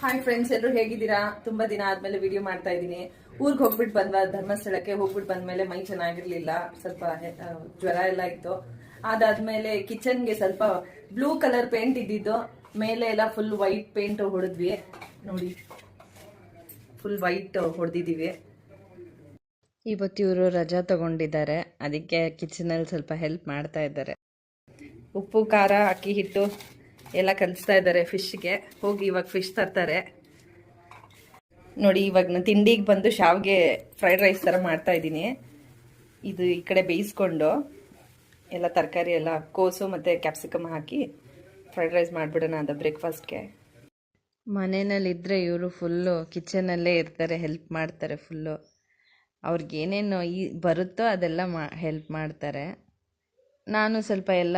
Hi friends ಎಲ್ಲರೂ ಹೇಗಿದ್ದೀರಾ? ತುಂಬಾ ದಿನ ಆದ್ಮೇಲೆ ವಿಡಿಯೋ ಮಾಡ್ತಾ ಇದ್ದೀನಿ. ಊರಿಗೆ ಹೋಗ್ಬಿಟ್ಟು ಬಂದ ಧರ್ಮಸ್ಥಳಕ್ಕೆ ಹೋಗ್ಬಿಟ್ಟು ಬಂದ್ಮೇಲೆ ಮೈ ಚೆನ್ನಾಗಿರ್ಲಿಲ್ಲ. ಸ್ವಲ್ಪ ಜ್ವರ ಎಲ್ಲ ಇತ್ತು. ಅದಾದ್ಮೇಲೆ ಕಿಚನ್ಗೆ ಸ್ವಲ್ಪ ಬ್ಲೂ ಕಲರ್ ಪೇಂಟ್ ಇದ್ದಿದ್ದು. ಮೇಲೆ ಎಲ್ಲ ಫುಲ್ ವೈಟ್ ಪೇಂಟ್ ಹೊಡೆದ್ವಿ. ನೋಡಿ ಫುಲ್ ವೈಟ್ ಹೊಡೆದಿದ್ದೀವಿ. ಇವತ್ತು ಇವರು ರಜಾ ತಗೊಂಡಿದ್ದಾರೆ. ಅದಕ್ಕೆ ಕಿಚನಲ್ಲಿ ಸ್ವಲ್ಪ ಹೆಲ್ಪ್ ಮಾಡ್ತಾ ಇದ್ದಾರೆ. ಉಪ್ಪು, ಖಾರ, ಅಕ್ಕಿ ಹಿಟ್ಟು. ಎಲ್ಲ ಕಲಿಸ್ತಾ ಇದ್ದಾರೆ ಫಿಶ್ಗೆ. ಹೋಗಿ ಇವಾಗ ಫಿಶ್ ತರ್ತಾರೆ. ನೋಡಿ, ಇವಾಗ ನಾನು ತಿಂಡಿಗೆ ಬಂದು ಶಾವ್ಗೆ ಫ್ರೈಡ್ ರೈಸ್ ಥರ ಮಾಡ್ತಾ ಇದ್ದೀನಿ. ಇದು ಈ ಕಡೆ ಬೇಯಿಸ್ಕೊಂಡು ಎಲ್ಲ ತರಕಾರಿ ಎಲ್ಲ ಕೋಸು ಮತ್ತು ಕ್ಯಾಪ್ಸಿಕಮ್ ಹಾಕಿ ಫ್ರೈಡ್ ರೈಸ್ ಮಾಡಿಬಿಡೋಣ ಅದು ಬ್ರೇಕ್ಫಾಸ್ಟ್ಗೆ ಮನೆಯಲ್ಲಿದ್ದರೆ ಇವರು ಫುಲ್ಲು ಕಿಚನಲ್ಲೇ ಇರ್ತಾರೆ ಹೆಲ್ಪ್ ಮಾಡ್ತಾರೆ ಫುಲ್ಲು ಅವ್ರಿಗೇನೇನು ಈ ಬರುತ್ತೋ ಅದೆಲ್ಲ ಮಾ ಹೆಲ್ಪ್ ಮಾಡ್ತಾರೆ. ನಾನು ಸ್ವಲ್ಪ ಎಲ್ಲ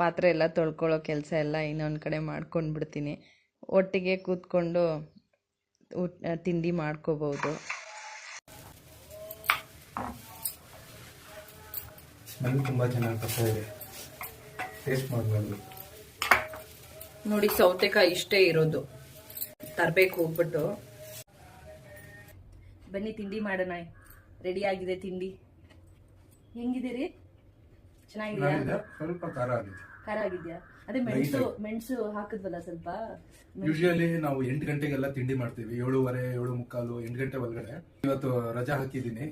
ಪಾತ್ರೆ ಎಲ್ಲ ತೊಳ್ಕೊಳ್ಳೋ ಕೆಲಸ ಎಲ್ಲ ಇನ್ನೊಂದು ಕಡೆ ಮಾಡ್ಕೊಂಡು ಬಿಡ್ತೀನಿ. ಒಟ್ಟಿಗೆ ಕೂತ್ಕೊಂಡು ಊಟ ತಿಂಡಿ ಮಾಡ್ಕೋಬಹುದು. ಸ್ಮೆಲ್ ತುಂಬ ಚೆನ್ನಾಗಿ ಬರ್ತಾ ಇದೆ. ಟೇಸ್ಟ್ ಮಾಡಬಾರ್ದು ನೋಡಿ ಸೌತೆಕಾಯಿ ಇಷ್ಟೇ ಇರೋದು. ತರಬೇಕು ಹೋಗ್ಬಿಟ್ಟು. ಬನ್ನಿ ತಿಂಡಿ ಮಾಡೋಣ. ರೆಡಿ ಆಗಿದೆ ತಿಂಡಿ. ಹೆಂಗಿದೆ ರೀ? ಚೆನ್ನಾಗಿದೆ ಸ್ವಲ್ಪ ಖಾರ ಆಗಿದೆ. ಖಾರ ಆಗಿದ್ಯಾ? ಅದೇ ಮೆಣಸು ಮೆಣಸು ಹಾಕಿದ್ವಲ್ಲ ಸ್ವಲ್ಪ? ಯೂಶುವಲಿ ನಾವು ಎಂಟು ಗಂಟೆಗೆಲ್ಲ ತಿಂಡಿ ಮಾಡ್ತೀವಿ. ಏಳುವರೆ ಏಳು ಮುಕ್ಕಾಲು ಎಂಟು ಗಂಟೆ ಒಳಗಡೆ. ಇವತ್ತು ರಜಾ ಹಾಕಿದ್ದೀನಿ.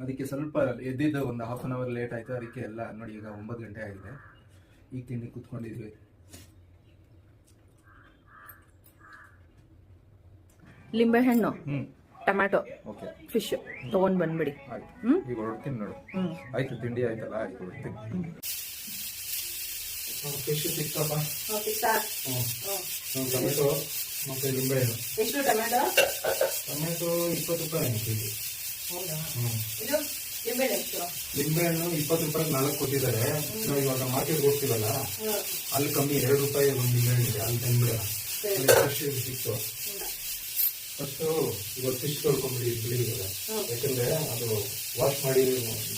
ಅದಕ್ಕೆ ಸ್ವಲ್ಪ ಎದ್ದಿದ್ದ ಒಂದು ಹಾಫ್ ಅನ್ ಅವರ್ ಲೇಟ್ ಆಯ್ತು. ಅದಕ್ಕೆ ಎಲ್ಲ ನೋಡಿ ಈಗ ಒಂಬತ್ತು ಗಂಟೆ ಆಗಿದೆ. ಈಗ ತಿಂಡಿ ಕೂತ್ಕೊಂಡಿದ್ವಿ. ಲಿಂಬೆಹಣ್ಣು ಹ್ಮ್. ಟೊಮ್ಯಾಟೊ. ಓಕೆ. ಫಿಶ್ ತಗೊಂಡ್ ಬಂದ್ಬಿಡಿ. ಆಯ್ತು. ಹ್ಮ್? ಈಗ ಹೊರಡ್ತೀನಿ ನೋಡು. ಹ್ಮ್. ಆಯ್ತು ತಿಂಡಿ ಆಯ್ತಲ್ಲ ಆಯ್ತು ಹೊರಡ್ತೀನಿ. ಫಿಶ್ ಸಿಕ್ತಪ್ಪ. ಹ್ಮ್ ಟೊಮೆಟೊ ಮತ್ತೆ ಲಿಂಬೆಹಣ್ಣು ಎಷ್ಟು ಟೊಮ್ಯಾಟೊ? ಟೊಮೆಟೊ ಇಪ್ಪತ್ತು ರೂಪಾಯಿ ಕೆಜಿ. ಲಿಂಬೆಹಣ್ಣು ಇಪ್ಪತ್ತು ರೂಪಾಯಿ ನಾಲ್ಕು ಕೊಟ್ಟಿದ್ದಾರೆ. ನಾವು ಇವಾಗ ಮಾರ್ಕೆಟ್ ಹೋಗ್ತೀವಲ್ಲ? ಅಲ್ಲಿ ಕಮ್ಮಿ ಎರಡು ರೂಪಾಯಿ ಒಂದು ಲಿಂಬೆಹಣ್ಣು ಇದೆ ಅಲ್ಲಿ ತಂದ್ಬಿಡ ಫ್ರೆಶ್ ಸಿಕ್ತು. ಫಸ್ಟು ಇವಾಗ ಫಿಶ್ ತೊಳ್ಕೊಂಬಿಡಿ ಬಿಳಿ ಇವಾಗ ಯಾಕಂದ್ರೆ ಅದು ವಾಶ್ ಮಾಡಿ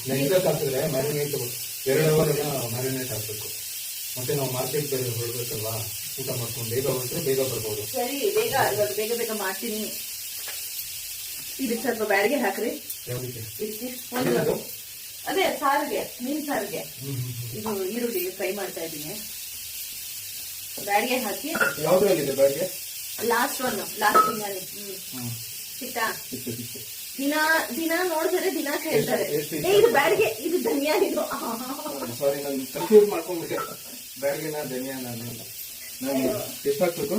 ನೆನೆದಕ್ಕೆ ಹಾಕಿದ್ರೆ ಮ್ಯಾರಿನೇಟ್ ಎರಡು ಅವರ್ ಮ್ಯಾರಿನೇಟ್ ಹಾಕಬೇಕು ಮತ್ತೆ ನಾವು ಮಾರ್ಕೆಟ್ ಬೇರೆ ಹೊರಡ್ಬೇಕಲ್ವಾ ಊಟ ಮಾಡ್ಕೊಂಡು ಬೇಗ ಹೊರಟ್ರೆ ಬೇಗ ಬರ್ಬೋದು. ಸರಿ ಬೇಗ ಇವಾಗ ಬೇಗ ಬೇಗ ಮಾಡ್ತೀನಿ. ಇದಕ್ಕೆ ಸ್ವಲ್ಪ ಬ್ಯಾಡಿಗೆ ಹಾಕ್ರಿ. ಇದಕ್ಕೆ ಒಂದು? ಅದೇ ಸಾರಿಗೆ ಮೀನ್ ಸಾರಿಗೆ. ಇದು ಈರುಳ್ಳಿ ಫ್ರೈ ಮಾಡ್ತಾ ಇದ್ದೀನಿ. ಬ್ಯಾಡಿಗೆ ಹಾಕಿ. ಯಾವ್ದ್ರಲ್ಲಿದೆ ಬ್ಯಾಗ್ಗೆ ಲಾಸ್ಟ್ ಒನ್ ಲಾಸ್ಟ್ ತಿಂಗಳಲ್ಲಿ. ಸಿಕ್ತಾ? ದಿನ ದಿನ ನೋಡಿದ್ರೆ ದಿನ ಕೇಳ್ತಾರೆ. ಏ ಇದು ಬ್ಯಾಡಿಗೆ ಇದು ಧನಿಯಾ ಇದು. ಸಾರಿ ನಾನು ಕನ್ಫ್ಯೂಸ್ ಮಾಡ್ಕೊಂಡ್ಬಿಟ್ಟೆ. ಬ್ಯಾಡ್ಗೆನ ಧನಿಯಾ ನಾನು ನಾನು ಎಷ್ಟಾಗ್ಬೇಕು?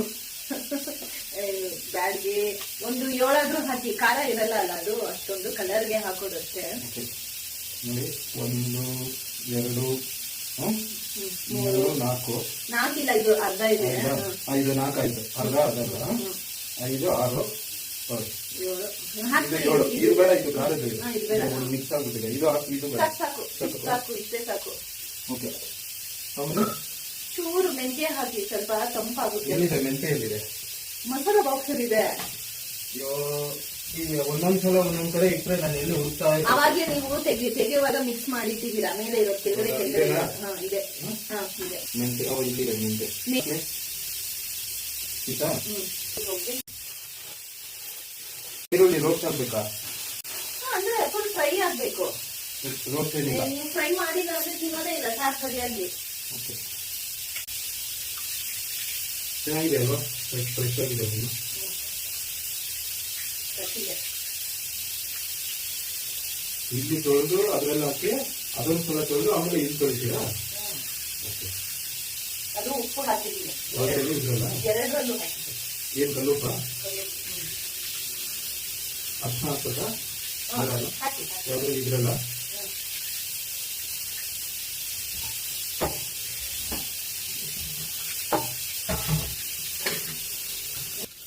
ಬ್ಯಾಡ್ಗೆ ಒಂದು ಏಳಾದ್ರೂ ಹಾಕಿ. ಖಾರ ಇರಲ್ಲ ಅಲ್ಲ ಅದು? ಅಷ್ಟೊಂದು ಕಲರ್ಗೆ ಹಾಕೋದು ಅಷ್ಟೇ. ನೋಡಿ ಒಂದು ಎರಡು? ಮೂರು ನಾಲ್ಕು ನಾಲ್ಕಿಲ್ಲ ಇದು ಅರ್ಧ ಇದೆ. ಐದು ನಾಲ್ಕು ಐದು. ಅರ್ಧ ಅರ್ಧ ಅರ್ಧ. ಐದು ಆರು ಏಳು. ಇದು ಬೇಡ ಇದು ಖಾರದ್ದು ಇದು. ಮಿಕ್ಸ್ ಆಗ್ಬಿಟ್ಟಿದೆ. ಇದು ಹಾಕ್- ಇದು ಬೇಡ. ಸಾಕು ಸಾಕು. ಸಾಕು ಇಷ್ಟೇ ಸಾಕು. ಓಕೆ. ಆಮೇಲೆ ಚೂರು ಮೆಂತ್ಯ ಹಾಕಿ ಸ್ವಲ್ಪ ತಂಪಾಗುತ್ತೆ. ಎಲ್ಲಿದೆ? ಮೆಂತೆ ಎಲ್ಲಿದೆ ಮಸಾಲ ಬಾಕ್ಸ್ ಇದೆ. ಅಯ್ಯೋ. ಈ ಒಂದೊಂದ್ಸಲ ಒಂದೊಂದ್ ಕಡೆ ಇಟ್ಟರೆ ನಾನು ಎಲ್ಲಿ ಇದ್ದೆ? ಅವಾಗೆ ನೀವು ತೆಗಿ ತೆಗೆಯುವಾಗ ಮಿಕ್ಸ್ ಮಾಡಿಟ್ಟಿದ್ದೀರಾ? ಮೇಲೆ ಇರೋ ಕೆಳಗಡೆ? ಕೆಳಗಡೆ? ಹಾ ಇದೆ. ಹಾ ಇದೆ. ಮೆಂತೆ ಅವ ಇಲ್ಲಿದೆ ಮೆಂತೆ. ಮೆ- ಆಯ್ತಾ ಹ್ಮ್. ಈರುಳ್ಳಿ ರೋಸ್ಟ್ ಆಗ್ಬೇಕಾ? ಹಾ, ಅಂದ್ರೆ ಫುಲ್ ಫ್ರೈ ಆಗ್ಬೇಕು. ರೋಸ್ಟ್ ಏನಿಲ್ಲ? ನೀವು ಫ್ರೈ ಮಾಡಿಲ್ಲ ಅಂದ್ರೆ ತಿನ್ನೋದೇ ಇಲ್ಲ ಸಾರ್ ಸರಿಯಾಗಿ ಓಕೆ. ಚೆನ್ನಾಗಿದೆ ಅಲ್ವಾ? ಫ್ರೆಶ್ ಫ್ರೆಶ್ ಆಗಿದೆ ಅದು. ಇಲ್ಲಿ ತೊಳೆದು ಅದೆಲ್ಲ ಹಾಕಿ ಅದೊಂದು ಸಲ ತೊಳೆದು ಆಮೇಲೆ ಇಲ್ಲಿ ತೊಳಿತೀರಾ? ಅದು ಉಪ್ಪು ಹಾಕಿದ್ದೀನಿ ಎರಡರಲ್ಲೂ ಏನ್ ಕಲ್ಲುಪ್ಪ? ಅರ್ಥ ಆಗ್ತದ ಇದ್ರಲ್ಲ?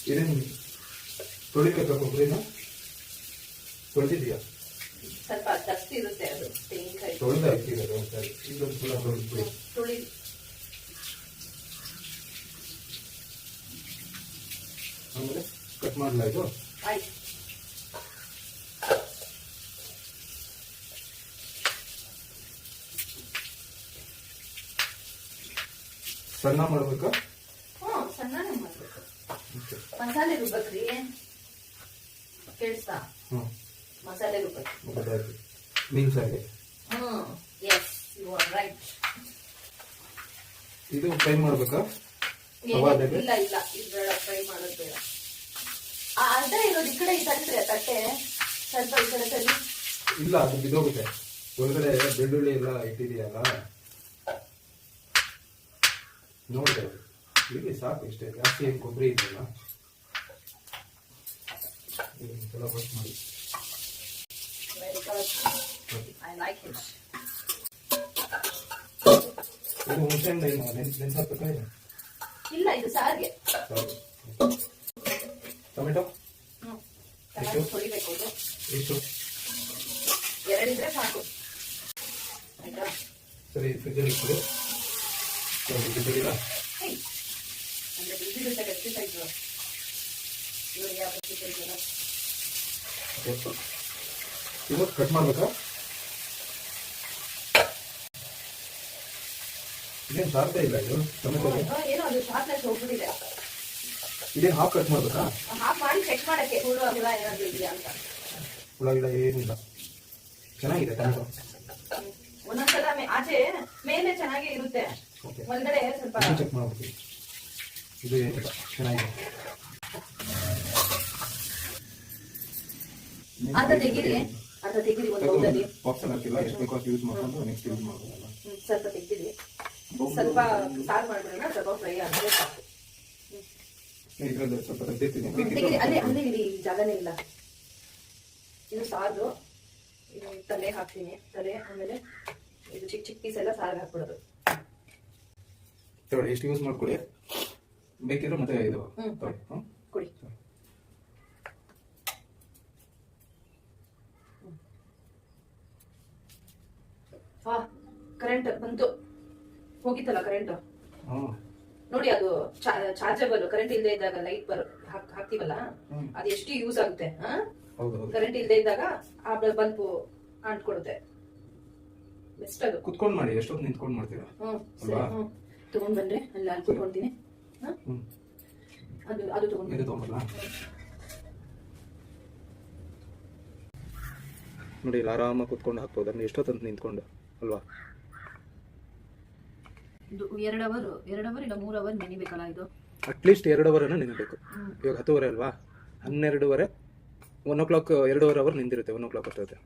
ಏನೇನು ತೊಳಿಬೇಕಾ ಕೊಬ್ಬರಿನ ತೊಳೆದಿದ್ಯಾ? ಸ್ವಲ್ಪ ದಸ್ತಿ ಇರುತ್ತೆ ಅದು ತೆಂಗಿನಕಾಯಿ. ತೊಳೆದ ಹಾಕಿರೋದು ಸರಿ ಇದೊಂದು ಸಲ ತೊಳೆದ್ಬಿಡಿ. ತುಳಿ ಆಮೇಲೆ ಕಟ್ ಮಾಡಲ ಇದು? ಆಯ್ತು. ಸಣ್ಣ ಮಾಡ್ಬೇಕಾ? ಹ್ಞೂ ಸಣ್ಣನೇ ಮಾಡಬೇಕು. ಮಸಾಲೆ ರುಬ್ಬಕ್ರಿ. ಹ್ಞೂ ಮಸಾಲೆ ಗೊತ್ತಾಯ್ತು ಮೀನ್ ಸಾರಿಗೆ hmm yes you are right ಇದು ಫ್ರೈ ಮಾಡ್ಬೇಕಾ? ಇಲ್ಲ ಇಲ್ಲ ಇದು ಬೇಡ ಫ್ರೈ ಮಾಡೋದು ಬೇಡ. ಆ ಅರ್ಧ ಇರೋದು ಈ ಕಡೆ ಈ ತಟ್ಟೆ ತಟ್ಟೆ. ಸ್ವಲ್ಪ ಈ ಕಡೆ ತಲ್ಲಿ ಇಲ್ಲ ಅದು ಬಿದ್ದೋಗುತ್ತೆ. ಒಳಗಡೆ ಬೆಳ್ಳುಳ್ಳಿ ಎಲ್ಲ ಇಟ್ಟಿದೆಯಲ್ಲ ನೋಡಿದೆ. ಇಲ್ಲಿ ಸಾಕು ಇಷ್ಟೇ. ಜಾಸ್ತಿ ಏನು ಕೊಬ್ಬರಿ ಇದೆಯಲ್ಲ ವಾಶ್ ಮಾಡಿ ಇದು ಹುಣಸೆಹಣ್ಣು ಏನು ನೆನ್ಸ್ ನೆನ್ಸಾಕ್ಬೇಕಾ ಇಲ್ಲ ಇದು ಸಾರಿಗೆ ಟೊಮೆಟೊ ಎಷ್ಟು? ಹೊಡಿಬೇಕು ಎಷ್ಟು ಎರಡಿದ್ರೆ ಸಾಕು ಆಯ್ತಾ ಸರಿ ಫ್ರಿಜ್ಜಲ್ಲಿ ಇಟ್ಟು ಹೇ ಅಂದ್ರೆ ಬಿಸಿಲಿರುತ್ತೆ ಗಟ್ಟಿ ಸೈಜು ಇದು ಕಟ್ ಮಾಡ್ಬೇಕಾ? ಇದೇನು ಸಾರ್ತಾ ಇಲ್ಲ ಇದು? ಟೊಮೆಟೊ ಏನೋ ಅದು ಶಾರ್ಪ್ನೆಸ್ ಹೋಗ್ಬಿಟ್ಟಿದೆ. ಇದೇನು ಹಾಫ್ ಕಟ್ ಮಾಡ್ಬೇಕಾ? ಹಾಫ್ ಮಾಡಿ ಚೆಕ್ ಮಾಡಕ್ಕೆ ಹುಳು ಹುಳ ಏನಾದ್ರು ಇದೆಯಾ ಅಂತ. ಹುಳ ಗಿಡ ಏನಿಲ್ಲ. ಚೆನ್ನಾಗಿದೆ ಟೊಮೆಟೊ. ಒಂದೊಂದ್ಸಲ ಆಚೆ ಮೇಲೆ ಚೆನ್ನಾಗಿ ಇರುತ್ತೆ. ಒಳಗಡೆ ಸ್ವಲ್ಪ ಚೆಕ್ ಮಾಡ್ಬಿಟ್ಟು ಇದು ಏನಿಲ್ಲ. ಚೆನ್ನಾಗಿದೆ. ಅರ್ಧ ತೆಗೀರಿ ಅರ್ಧ ತೆಗೀರಿ ಒಂದು ಬೌಲಲ್ಲಿ. ಬಾಕ್ಸಲ್ಲಿ ಹಾಕಿಲ್ಲ ಎಷ್ಟು ಬೇಕೋ ಅಷ್ಟು ಯೂಸ್ ಮಾಡ್ಕೊಂಡು ನೆಕ್ಸ್ಟ್ ಯೂಸ್ ಸ್ವಲ್ಪ ತೆಗ್ದಿರಿ. ಸ್ವಲ್ಪ ಸಾರು ಮಾಡ್ಬಿಡೋಣ ಸ್ವಲ್ಪ ಫ್ರೈ ಆದ್ರೆ ಸಾಕು. ಇದರಲ್ಲಿ ಸ್ವಲ್ಪ ತೆಗೀರಿ. ಅಲ್ಲೇ ಅಲ್ಲೇ ಇಡಿ ಜಾಗನೇ ಇಲ್ಲ. ಇದು ಸಾರು. ಇದು ತಲೆ ಹಾಕ್ತೀನಿ. ತಲೆ ಆಮೇಲೆ ಇದು ಚಿಕ್ಕ ಚಿಕ್ಕ ಪೀಸ್ ಎಲ್ಲ ಸಾರಿಗೆ ಹಾಕ್ಬಿಡೋದು. ಎಷ್ಟು ಯೂಸ್ ಮಾಡ್ಕೊಳ್ಳಿ ಬೇಕಿದ್ರೆ ಮತ್ತೆ ಇದು. ತಗೊಳ್ಳಿ ಹ್ಮ್? ಕುಡಿ ಹಾ ಕರೆಂಟ್ ಬಂತು. ಹೋಗಿತ್ತಲ್ಲ ಕರೆಂಟ್. ನೋಡಿ ಅದು ಚಾರ್ಜಬಲ್ ಕರೆಂಟ್ ಇಲ್ಲದೆ ಇದ್ದಾಗ ಲೈಟ್ ಬರ್ ಹಾಕ್ತಿವಲ್ಲ? ಅದು ಎಷ್ಟು ಯೂಸ್ ಆಗುತ್ತೆ ಕರೆಂಟ್ ಇಲ್ಲದೆ ಇದ್ದಾಗ ಆ ಬಲ್ಬು ಅಂಟ್ಕೊಡುತ್ತೆ ಬೆಸ್ಟ್ ಅದು. ಕುತ್ಕೊಂಡು ಮಾಡಿ ಎಷ್ಟೊತ್ತು ನಿಂತ್ಕೊಂಡು ಮಾಡ್ತೀರಾ? ತಗೊಂಡ್ ಬಂದ್ರೆ ಅಲ್ಲಿ ಅಲ್ಲಿ ಕುತ್ಕೊಂತೀನಿ. ಹಾ? ಅದು ಅದು ತಗೊಂಡ್ ನೋಡಿ ಇಲ್ಲಿ ಆರಾಮಾಗಿ ಕುತ್ಕೊಂಡು ಹಾಕ್ಬೋದು ಅಂದ್ರೆ ಎಷ್ಟೊತ್ತಂತ ನಿಂತ್ಕೊಂಡು? ಅಲ್ವಾ? ಇದು ಎರಡು ಅವರ್ ಎರಡು ಅವರ್ ಇಲ್ಲ ಮೂರು ಅವರ್ ನೆನಿಬೇಕಲ್ಲ ಇದು? ಅಟ್ಲೀಸ್ಟ್ ಎರಡು ಅವರನ್ನ ಇವಾಗ ಹತ್ತುವರೆ ಅಲ್ವಾ? ಹನ್ನೆರಡುವರೆ ಒನ್ ಓ ಕ್ಲಾಕ್ ಎರಡೂವರೆ ಅವರ್ ನಿಂದಿರುತ್ತೆ ಒನ್ ಓ ಕ್ಲಾಕ್ ಅಷ್ಟೊತ್ತೆ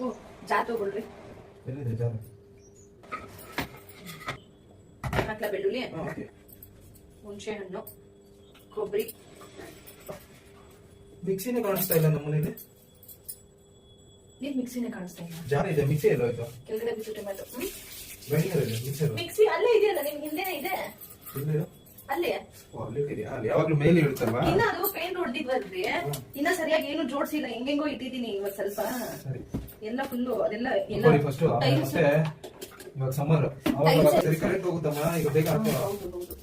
ಓ ಜಾ ತಗೊಳ್ರಿ. ಎಲ್ಲಿದೆ ಜಾಗ ಹಾಕ್ಲಾ ಬೆಳ್ಳುಳ್ಳಿ? ಓಕೆ ಹುಣಸೆ ಹಣ್ಣು ಕೊಬ್ಬರಿ. ಮಿಕ್ಸಿನೇ ಕಾಣಿಸ್ತಾ ಇಲ್ಲ ನಮ್ಮ ಮನೇಲಿ ನೀನ್ ಮಿಕ್ಸಿನೇ ಕಾಣಿಸ್ತಾ ಇಲ್ಲ ಜಾರ ಇದೆ ಮಿಕ್ಸಿ ಎಲ್ಲ ಆಯ್ತು? ಕೆಳಗಡೆ ಬಿಸಿ ಟೊಮೆಟೊ ಗ್ರೈಂಡರ್ ಇದೆ ಮಿಕ್ಸಿ ಅಲ್ಲೇ ಇದೆಯಲ್ಲ ನಿಮ್ ಹಿಂದೆನೆ ಇದೆ? ಇಲ್ಲಿ ಅಲ್ಲೇ? ಓ ಅಲ್ಲಿ ಇಟ್ಟಿದ್ಯಾ ಅಲ್ಲಿ ಯಾವಾಗ್ಲೂ ಮೇಲೆ ಇರುತ್ತಲ್ವಾ? ಇನ್ನ ಅದು ಪೇಂಟ್ ಹೊಡೆದಿದ್ವಲ್ರಿ ಇನ್ನ ಸರಿಯಾಗಿ ಏನು ಜೋಡ್ಸಿಲ್ಲ ಹೆಂಗೆಂಗೋ ಇಟ್ಟಿದೀನಿ ಇವಾಗ ಸ್ವಲ್ಪ. ಎಲ್ಲ ಫುಲ್ಲು ಅದೆಲ್ಲ ಎಲ್ಲ ಫಸ್ಟ್ ಟೈಲ್ಸ್ ಮತ್ತೆ ಇವಾಗ ಸಮ್ಮರ್ ಅವಾಗ Tiles. ಸರಿ ಕರೆಂಟ್ ಹೋಗುತ್ತಮ್ಮ? ಈಗ ಬೇಗ ಹಾಕ್ತೀವ ಹೌದು ಹೌದು.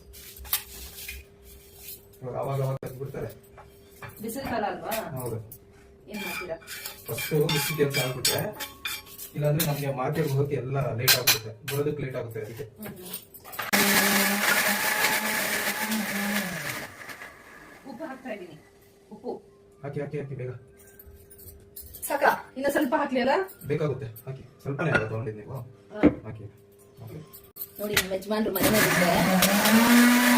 ಇವಾಗ ಅವಾಗ ಅವಾಗ ತೆಗ್ದ್ಬಿಡ್ತಾರೆ ಬಿಸಿಲು ಕಾಲ ಅಲ್ವಾ? ಹೌದು. ಏನ್ ಮಾಡ್ತೀರಾ? ಫಸ್ಟ್ ಆಗ್ಬಿಟ್ರೆ ಇಲ್ಲಾಂದ್ರೆ ನಮ್ಗೆ ಮಾರ್ಕೆಟ್ ಹೋಗಕ್ಕೆ ಎಲ್ಲ ಲೇಟ್ ಆಗುತ್ತೆ ಬರೋದಕ್ಕೆ ಲೇಟ್ ಆಗುತ್ತೆ ಅದಕ್ಕೆ. ಉಪ್ಪು ಹಾಕ್ತಾ ಇದ್ದೀನಿ. ಉಪ್ಪು. ಹಾಕಿ ಹಾಕಿ ಹಾಕಿ ಬೇಗ. ಸಾಕ? ಇನ್ನ ಸ್ವಲ್ಪ ಹಾಕ್ಲಿ ಅಲ್ಲ ಬೇಕಾಗುತ್ತೆ. ಹಾಕಿ. ಸ್ವಲ್ಪನೇ ಅಲ್ಲ ತಗೊಂಡಿದ್ದು ನೀವು. ಹಾಕಿ. ಹಾಕಿ. ನೋಡಿ ನಮ್ಮ ಯಜಮಾನ್ರು ಮನೆಯಲ್ಲಿದ್ದೆ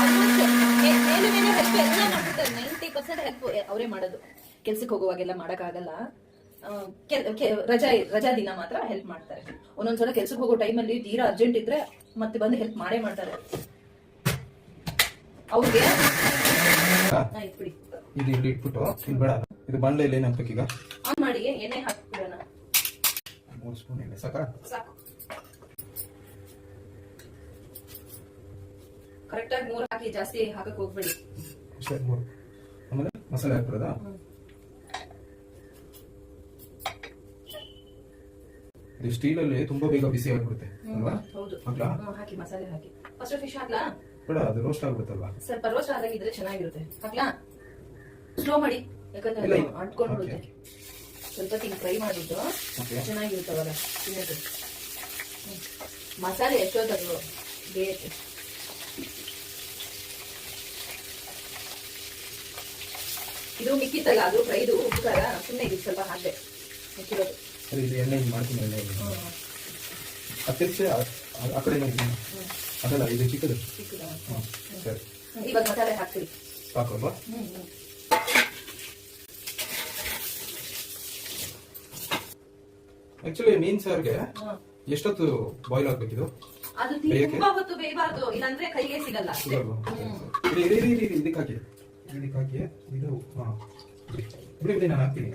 ಆಲ್ಮೋಸ್ಟ್ ಮೇಲೆ ಮೇಲೆ ಹೆಲ್ಪ್ ಎಲ್ಲ ನೈಂಟಿ ಪರ್ಸೆಂಟ್ ಹೆಲ್ಪ್ ಅವರೇ ಮಾಡೋದು. ಕೆಲ್ಸಕ್ಕೆ ಹೋಗುವಾಗೆಲ್ಲ ಮಾಡೋಕ್ಕಾಗಲ್ಲ. ರಜಾ ರಜಾ ದಿನ ಮಾತ್ರ ಹೆಲ್ಪ್ ಮಾಡ್ತಾರೆ. ಒಂದೊಂದ್ಸಲ ಕೆಲ್ಸಕ್ಕೆ ಹೋಗೋ ಟೈಮಲ್ಲಿ ತೀರಾ ಅರ್ಜೆಂಟ್ ಇದ್ರೆ ಮತ್ತೆ ಬಂದು ಹೆಲ್ಪ್ ಮಾಡೇ ಮಾಡ್ತಾರೆ. ಅವ್ರಿಗೆ ಇದು ಇಲ್ಲಿ ಇಟ್ಬಿಟ್ಟು ಇಲ್ಲಿ ಬೇಡ. ಇದು ಬಾಣಲೆಯಲ್ಲಿ ಏನು ಹಾಕ್ಬೇಕೀಗ ಆನ್ ಮಾಡಿ ಎಣ್ಣೆ ಹಾಕ್ಬಿಡೋಣ. ಮೂರು ಸ್ಪೂನ್ ಎಣ್ಣೆ ಸಾಕ? ಸಾಕು. ಕರೆಕ್ಟಾಗಿ ಮೂರು ಹಾಕಿ ಜಾಸ್ತಿ ಹಾಕಕ್ಕೆ ಹೋಗ್ಬೇಡಿ. ಅಷ್ಟೇ ಮೂರು. ಆಮೇಲೆ ಮಸಾಲೆ ಹಾಕ್ಬಿಡೋದಾ? ಇದು ಸ್ಟೀಲಲ್ಲಿ ತುಂಬಾ ಬೇಗ ಬಿಸಿ ಆಗ್ಬಿಡುತ್ತೆ ಅಲ್ವಾ? ಹೌದು. ಹಾಕ್ಲಾ ಹಾಕಿ ಮಸಾಲೆ ಹಾಕಿ ಫಸ್ಟ್ ಫಿಶ್ ಹಾಕ್ಲಾ? ಬೇಡ ಅದು ರೋಸ್ಟ್ ಆಗ್ಬಿಡುತ್ತಲ್ವಾ? ಸ್ವಲ್ಪ ರೋಸ್ಟ್ ಆದಾಗಿದ್ರೆ ಚೆನ್ನಾಗಿರುತ್ತೆ. ಹಾಕ್ಲಾ? ಸ್ಲೋ ಮಾಡಿ ಯಾಕಂದ್ರೆ ಅಂಟಿಕೊಂಡು ಬಿಡುತ್ತೆ ಸ್ವಲ್ಪ ತಿಂಗ್ ಫ್ರೈ ಮಾಡಿಬಿಟ್ಟು ಚೆನ್ನಾಗಿರುತ್ತೆ ಚೆನ್ನಾಗಿರುತ್ತವಲ್ಲ ತಿನ್ನೋದು. ಮಸಾಲೆ ಎಷ್ಟೊತ್ತದು ಬೇಯುತ್ತೆ? ಇದು ಮಿಕ್ಕಿತ್ತಲ್ಲ ಅದು ಫ್ರೈದು ಉಪ್ಪು ಖಾರ ಸುಮ್ಮನೆ ಇದು ಸ್ವಲ್ಪ ಹಾಕ್ದೆ. ಮಿಕ್ಕಿರೋದು. ಸರಿ ಇದು ಎಣ್ಣೆ ಹಿಂಗ್ ಮಾಡ್ತೀನಿ ಎಣ್ಣೆ ಹಿಂಗ್. ಹತ್ತಿರಕ್ಕೆ ಆ- ಕಡೆ ನೋಡಿ. ಅದಲ್ಲ ಇದು ಚಿಕ್ಕದು. ಹಾಂ ಸರಿ. ಇವಾಗ ಮಸಾಲೆ ಹಾಕ್ತೀವಿ. ಸಾಕಲ್ವಾ? ಆಕ್ಚುಲಿ ಮೀನ್ ಸಾರ್ಗೆ. ಎಷ್ಟೊತ್ತು ಬಾಯ್ಲ್ ಆಗ್ಬೇಕಿದು? ಅದು ತುಂಬಾ ಹೊತ್ತು ಬೇಯಬಾರ್ದು. ಇಲ್ಲಾಂದ್ರೆ ಕೈಗೆ ಸಿಗಲ್ಲ. ಇದಕ್ಕೆ ಹಾಕಿ. ಇದಕ್ಕೆ ಹಾಕಿ ಇದು ಹಾ. ಬಿಡಿ ಬಿಡಿ ನಾನು ಹಾಕ್ತೀನಿ.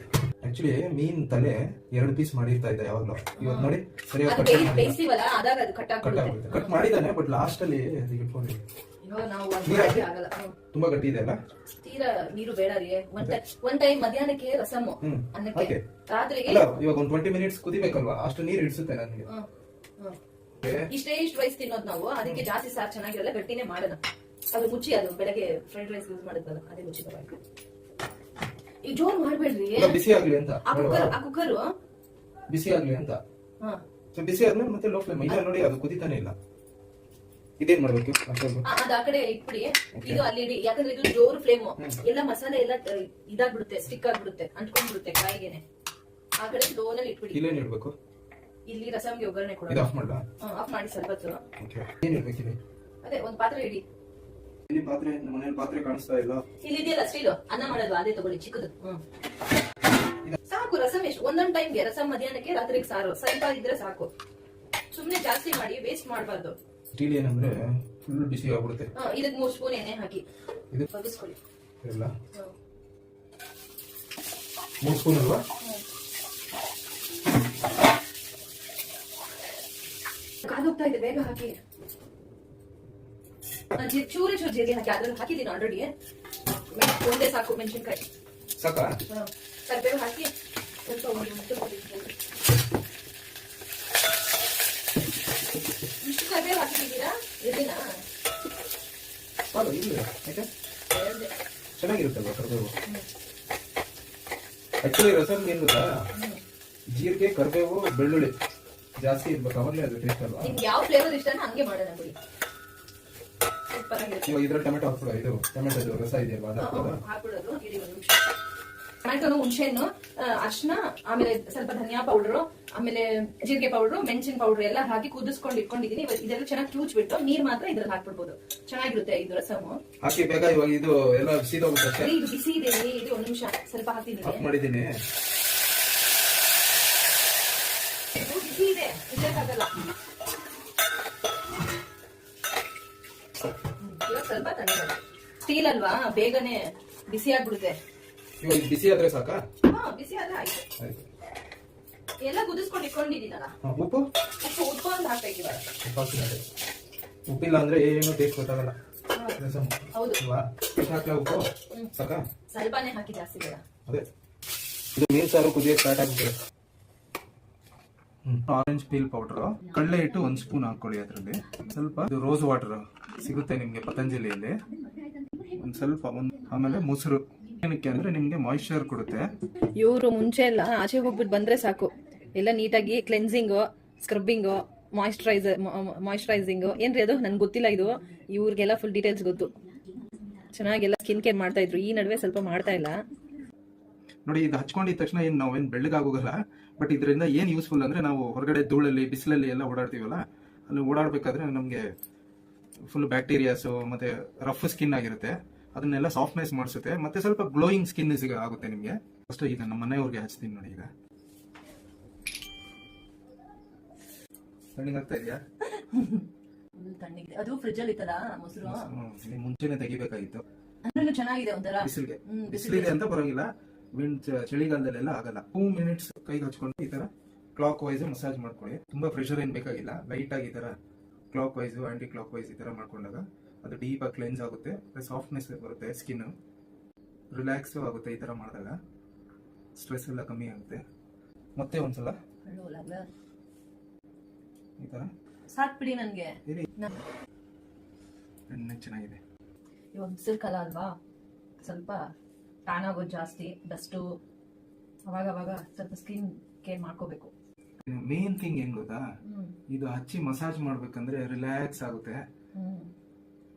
ಆಕ್ಚುಲಿ ಮೀನ್ ತಲೆ ಎರಡು ಪೀಸ್ ಮಾಡಿರ್ತಾ ಇದ್ದ ಯಾವಾಗ್ಲೂ. ಇವತ್ತು ನೋಡಿ ಸರಿಯಾಗಿ ಕಟ್ ಬೇಯ್- ಬೇಯಿಸ್ತೀವಲ್ಲ ಆದಾಗ ಅದು ಕಟ್ ಆಗ್ಬಿಡುತ್ತೆ. ಕಟ್ ಮಾಡಿದ್ದಾನೆ ಬಟ್ ಲಾಸ್ಟ್ ಅಲ್ಲಿ ಅದು ಇಟ್ಕೊಂಡಿದೆ ಅಯ್ಯೋ, ನಾವು ಅದ್ ನೀರ್ ಮಾಡಕ್ಕೆ ಹಾಕಿ? ಆಗಲ್ಲ. ತುಂಬಾ ಗಟ್ಟಿ ಇದೆ ಅಲ್ಲ? ತೀರಾ ನೀರು ಬೇಡ ರೀ. ಒಂದ್ ಟೈಮ್ ಮಧ್ಯಾಹ್ನಕ್ಕೆ ರಸಮ್. ಅನ್ನಕ್ಕೆ. ರಾತ್ರಿಗೆ ಇವಾಗ ಒಂದು ಟ್ವೆಂಟಿ ಮಿನಿಟ್ಸ್ ಕುದಿಬೇಕಲ್ವಾ? ಅಷ್ಟು ನೀರು ಹಿಡಿಸುತ್ತೆ ನನಗೆ. ಇಷ್ಟೇ ಇಷ್ಟು ರೈಸ್ ತಿನ್ನೋದು ನಾವು. ಅದಕ್ಕೆ ಜಾಸ್ತಿ ಸಾರ್ ಚೆನ್ನಾಗಿರಲ್ಲ ಗಟ್ಟಿನೇ ಮಾಡೋಣ. ಅದು ಮುಚ್ಚಿ ಅದು ಬೆಳಗ್ಗೆ ಫ್ರೈಡ್ ರೈಸ್ ಯೂಸ್ ಮಾಡುತ್ತಲ್ಲ ಅದೇ ಮುಚ್ಚಿ ಜೋರ್ ಮಾಡ್ಬೇಡ್ರಿ. ಬಿಸಿ ಆಗ್ಲಿ ಅಂತ. ಆ? ಕುಕ್ಕರ್ ಆ ಕುಕ್ಕರು ಬಿಸಿ ಆಗ್ಲಿ ಅಂತ. ಹಾ. ಸೊ ಬಿಸಿ ಆದ್ಮೇಲೆ ಮತ್ತೆ ಲೋ ಫ್ಲೇಮ್ ಇಲ್ಲ ನೋಡಿ ಅದು ಕುದಿತಾನೆ ಇಲ್ಲ. ಇದೇನ್ ಮಾಡ್ಬೇಕು? ಅದ ಆ, ಕಡೆ ಇಟ್ಬಿಡಿ. ಇದು ಅಲ್ಲಿ ಇಡಿ. ಯಾಕಂದ್ರೆ ಇದು ಜೋರ್ ಫ್ಲೇಮ್ ಎಲ್ಲ ಮಸಾಲೆ ಎಲ್ಲ ಇದಾಗ್ಬಿಡುತ್ತೆ ಸ್ಟಿಕ್ ಆಗ್ಬಿಡುತ್ತೆ ಅಂಟ್ಕೊಂಡ್ಬಿಡುತ್ತೆ ಕಾಯಿಗೆನೆ ಆ ಕಡೆ ಲೋನಲ್ಲಿ ಇಟ್ಬಿಡಿ. ಇಲ್ಲೇನ್ ಇಡ್ಬೇಕು? ಇಲ್ಲಿ ರಸಮ್ಗೆ ಒಗ್ಗರಣೆ ಕೊಡೋದು. ಆಫ್ ಮಾಡ್ಲಾ? ಆಫ್ ಮಾಡಿ ಸ್ವಲ್ಪ ಏನ್ ಇಡ್ಬೇಕು ಅದೇ ಒಂದ್ ಪಾತ್ರೆ ಇಡಿ. ಇಲ್ಲಿ ಪಾತ್ರೆ ನಮ್ಮ ಮನೇಲಿ ಪಾತ್ರೆ ಕಾಣಿಸ್ತಾ ಇಲ್ಲ. ಇಲ್ಲಿ ಇದೆಯಲ್ಲ ಸ್ಟೀಲು? ಅನ್ನ ಮಾಡೋದು ಅದೇ ತಗೊಳ್ಳಿ ಚಿಕ್ಕದು. ಹ್ಮ್. ಸಾಕು ರಸಮ್ ಎಷ್ಟು ಒಂದೊಂದ್ ಟೈಮ್ಗೆ ರಸಮ್ ಮಧ್ಯಾಹ್ನಕ್ಕೆ ರಾತ್ರಿಗೆ ಸಾರು. ಸ್ವಲ್ಪ ಇದ್ರೆ ಸಾಕು. ಸುಮ್ನೆ ಜಾಸ್ತಿ ಮಾಡಿ ವೇಸ್ಟ್ ಮಾಡಬಾರ್ದು. ಸ್ಟೀಲ್ ಏನಂದ್ರೆ ಫುಲ್ ಬಿಸಿ ಆಗ್ಬಿಡುತ್ತೆ. ಇದಕ್ಕೆ ಮೂರು ಸ್ಪೂನ್ ಎಣ್ಣೆ ಹಾಕಿ. ಇದು ಬಗ್ಗಿಸ್ಕೊಳ್ಳಿ. ಇಲ್ಲ. ಹ್ಮ್. ಮೂರು ಸ್ಪೂನ್ ಅಲ್ವಾ? ಕಾದೋಗ್ತಾ ಇದೆ ಬೇಗ ಹಾಕಿ. ಚೂರೇ ಚೂರು ಜೀರಿಗೆ ಹಾಕಿ ಅದ್ರಲ್ಲಿ ಹಾಕಿದ್ದೀನಿ ಆಲ್ರೆಡಿ ಒಂದೇ ಸಾಕು ಮೆಣಸಿನ್ಕಾಯಿ. ಸಾಕಾ? ಕರ್ಬೇವು ಹಾಕಿ ಸ್ವಲ್ಪ ಒಂದು ಮುಟ್ಟು ಇಷ್ಟು ಕರ್ಬೇವು ಹಾಕಿದ್ದೀರಾ? ಇದನ್ನ? ಚೆನ್ನಾಗಿರುತ್ತಲ್ವಾ ಕರಿಬೇವು? ಆಕ್ಚುಲಿ ರಸಮ್ ಏನು ಗೊತ್ತಾ ಜೀರಿಗೆ ಕರಿಬೇವು ಬೆಳ್ಳುಳ್ಳಿ. ಜಾಸ್ತಿ ಇರ್ಬೇಕು? ಅವಾಗಲೇ ಅದು ಟೇಸ್ಟ್ ಅಲ್ವಾ? ಯಾವ ಫ್ಲೇವರ್ ಇಷ್ಟನೋ ಹಂಗೆ ಮಾಡೋಣ ಬಿಡಿ. ಸೂಪರ್ ಆಗಿರುತ್ತೆ ಇವಾಗ ಟೊಮೆಟೊ ಹಾಕ್ಬಿಡ ಇದು ಟೊಮೆಟೊ ರಸ ಇದೆಯಲ್ವಾ ಅದು ಹಾಕ್ಬೋದಾ? ಹಾಕ್ಬಿಡೋದು. ಇಡಿ ಒಂದು ನಿಮಿಷ ಹುಣಸೆಹಣ್ಣು ಅರ್ಶನ ಆಮೇಲೆ ಸ್ವಲ್ಪ ಧನಿಯಾ ಪೌಡರ್ ಆಮೇಲೆ ಜೀರಿಗೆ ಪೌಡರ್ ಮೆಣಸಿನ ಪೌಡರ್ ಎಲ್ಲ ಹಾಕಿ ಕುದಿಸ್ಕೊಂಡು ಇಟ್ಕೊಂಡಿದೀನಿ. ಇದೆಲ್ಲ ಚೆನ್ನಾಗಿ ಕ್ಯೂಚ್ಬಿಟ್ಟು ನೀರ್ ಮಾತ್ರ ಇದ್ರಲ್ಲಿ ಹಾಕ್ಬಿಡ್ಬೋದು. ಚೆನ್ನಾಗಿರುತ್ತೆ ಇದು ರಸಮು ಹಾಕಿ ಬೇಗ ಇವಾಗ ಇದು ಎಲ್ಲ ಸೀದೋಗುತ್ತೆ ಅಷ್ಟೇ? ಇದು ಬಿಸಿ ಇದೆ ಇದು ಒಂದ್ ನಿಮಿಷ ಸ್ವಲ್ಪ ಹಾಕ್ತೀನಿ. ಆಫ್ ಮಾಡಿದ್ದೀನಿ. ಇದು ಬಿಸಿ ಇದೆ ಇಡ್ಲಿಕ್ಕಾಗಲ್ಲ ಸ್ವಲ್ಪ ಸ್ಟೀಲ್ ಅಲ್ವಾ? ಬೇಗನೆ ಬಿಸಿ ಆಗ್ಬಿಡುತ್ತೆ. ಇವಾಗ ಬಿಸಿ ಆದ್ರೆ ಸಾಕಾ? ಹಾ ಬಿಸಿ ಆದ್ರೆ ಆಯ್ತು. ಆಯ್ತು. ಎಲ್ಲ ಕುದಿಸ್ಕೊಂಡು ಇಟ್ಕೊಂಡಿದ್ದೀನಲ್ಲ? ಹಾ, ಉಪ್ಪು? ಉಪ್ಪು ಉತ್ಕೊಂಡು ಹಾಕ್ಬೇಕು ಇವಾಗ ಉಪ್ಪು ಅದೇ. ಉಪ್ಪಿಲ್ಲ ಅಂದ್ರೆ ಏನು ಟೇಸ್ಟ್ ಗೊತ್ತಾಗಲ್ಲ. ರಸಮ್ ಹೌದು. ಅಲ್ವಾ ಎಷ್ಟು ಹಾಕ್ಲಾ ಉಪ್ಪು? ಸಾಕಾ? ಸ್ವಲ್ಪನೇ ಹಾಕಿ ಜಾಸ್ತಿ ಬೇಡ. ಅದೇ. ಇದು ನೀರು ಸಾರು ಕುದಿಯಕ್ಕೆ ಸ್ಟಾರ್ಟ್ ಆಗ್ಬಿಟ್ಟಿದೆ ಆರೆಂಜ್ ಪೀಲ್ ಪೌಡರ್ ಕಡಲೆ ಇಟ್ಟು ಒಂದ್ ಸ್ಪೂನ್ ಹಾಕೊಳ್ಳಿ ಅದ್ರಲ್ಲಿ. ಸ್ವಲ್ಪ ಇದು ರೋಸ್ ವಾಟರ್ ಸಿಗುತ್ತೆ ನಿಮಗೆ ಪತಂಜಲಿಯಲ್ಲಿ. ಒಂದು ಸ್ವಲ್ಪ ಒಂದು ಆಮೇಲೆ ಮೊಸರು. ಏನಕ್ಕೆ ಅಂದ್ರೆ ನಿಮಗೆ ಮಾಯಿಶ್ಚರ್ ಕೊಡುತ್ತೆ. ಇವರು ಮುಂಚೆ ಎಲ್ಲ ಆಚೆ ಹೋಗ್ಬಿಟ್ಟು ಬಂದ್ರೆ ಸಾಕು. ಎಲ್ಲ ನೀಟಾಗಿ ಕ್ಲೆನ್ಸಿಂಗು ಸ್ಕ್ರಬ್ಬಿಂಗು ಮಾಯಿಶ್ಚರೈಸರ್ ಮಾಯಿಶ್ಚರೈಸಿಂಗು ಏನ್ರಿ ಅದು? ನನ್ಗೆ ಗೊತ್ತಿಲ್ಲ ಇದು. ಇವ್ರಿಗೆಲ್ಲ ಫುಲ್ ಡೀಟೇಲ್ಸ್ ಗೊತ್ತು. ಚೆನ್ನಾಗೆಲ್ಲ ಸ್ಕಿನ್ ಕೇರ್ ಮಾಡ್ತಾ ಇದ್ರು. ಈ ನಡುವೆ ಸ್ವಲ್ಪ ಮಾಡ್ತಾ ಇಲ್ಲ. ನೋಡಿ ಇದು ಹಚ್ಕೊಂಡಿದ ತಕ್ಷಣ ಏನು ನಾವೇನು ಬೆಳ್ಳಗಾಗೋಗಲ್ಲ. ಬಟ್ ಇದರಿಂದ ಏನು ಯೂಸ್ಫುಲ್ ಅಂದರೆ ನಾವು ಹೊರಗಡೆ ಧೂಳಲ್ಲಿ ಬಿಸಿಲಲ್ಲಿ ಎಲ್ಲ ಓಡಾಡ್ತೀವಲ್ಲ ಅಲ್ಲಿ ಓಡಾಡಬೇಕಾದ್ರೆ ನಮ್ಗೆ ಫುಲ್ ಬ್ಯಾಕ್ಟೀರಿಯಾಸು ಮತ್ತೆ ರಫ್ ಸ್ಕಿನ್ ಆಗಿರುತ್ತೆ. ಅದನ್ನೆಲ್ಲ ಸಾಫ್ಟ್ನೆಸ್ ಮಾಡಿಸುತ್ತೆ. ಮತ್ತೆ ಸ್ವಲ್ಪ ಗ್ಲೋಯಿಂಗ್ ಸ್ಕಿನ್ ಸಿಗ ಆಗುತ್ತೆ ನಿಮಗೆ. ಫಸ್ಟ್ ಈಗ ನಮ್ಮ ಮನೆಯವ್ರಿಗೆ ಹಚ್ತೀನಿ ನೋಡಿ ಈಗ. ಆಗ್ತಾ ಇದೆಯಾ? ಅದು ಫ್ರಿಜ್ ಅಲ್ಲಿ ಇತ್ತಲ್ಲ ಮೊಸರು? ಹ್ಮ್, ನೀವು ಮುಂಚೆನೆ ತೆಗಿಬೇಕಾಗಿತ್ತು. ಅಂದ್ರೆ ಚೆನ್ನಾಗಿದೆ ಒಂಥರ. ಬಿಸಿಲಿಗೆ. ಬಿಸಿಲಿದೆ ಅಂತ ಬರೋಂಗಿಲ್ಲ. ವಿಂಡ್ ಚಳಿಗಾಲದಲ್ಲೆಲ್ಲ ಆಗಲ್ಲ. ಟೂ ಮಿನಿಟ್ಸ್ ಕೈಗೆ ಹಚ್ಕೊಂಡು ಈ ತರ ಕ್ಲಾಕ್ ವೈಸ್ ಮಸಾಜ್ ಮಾಡ್ಕೊಳ್ಳಿ. ತುಂಬಾ ಪ್ರೆಷರ್ ಏನ್ ಬೇಕಾಗಿಲ್ಲ. ಲೈಟ್ ಆಗಿ ಈ ತರ clockwise anticlockwise ಈ ಥರ ಮಾಡ್ಕೊಂಡಾಗ ಅದು ಡೀಪ್ ಆಗಿ ಕ್ಲೆನ್ಸ್ ಆಗುತ್ತೆ ಸಾಫ್ಟ್ನೆಸ್ ಬರುತ್ತೆ ಸ್ಕಿನ್ ರಿಲ್ಯಾಕ್ಸು ಆಗುತ್ತೆ ಈ ಥರ ಮಾಡಿದಾಗ. ಸ್ಟ್ರೆಸ್ ಎಲ್ಲ ಕಮ್ಮಿ ಆಗುತ್ತೆ. ಮತ್ತೆ ಒಂದ್ಸಲ. ಈ ಥರ ಸಾಕ್ಬಿಡಿ ನನಗೆ. ಎಣ್ಣೆ ಚೆನ್ನಾಗಿದೆ. ಇವಾಗ ಬಿಸಿಲು ಅಲ್ವಾ? ಸ್ವಲ್ಪ ಟ್ಯಾನ್ ಆಗೋದು ಜಾಸ್ತಿ ಡಸ್ಟು ಅವಾಗ ಅವಾಗ ಸ್ವಲ್ಪ ಸ್ಕಿನ್ ಕೇರ್ ಮಾಡ್ಕೋಬೇಕು. ಮೇನ್ ಥಿಂಗ್ ಹೆಂಗ್ ಗೊತ್ತಾ? ಇದು ಹಚ್ಚಿ ಮಸಾಜ್ ಮಾಡ್ಬೇಕಂದ್ರೆ ರಿಲ್ಯಾಕ್ಸ್ ಆಗುತ್ತೆ.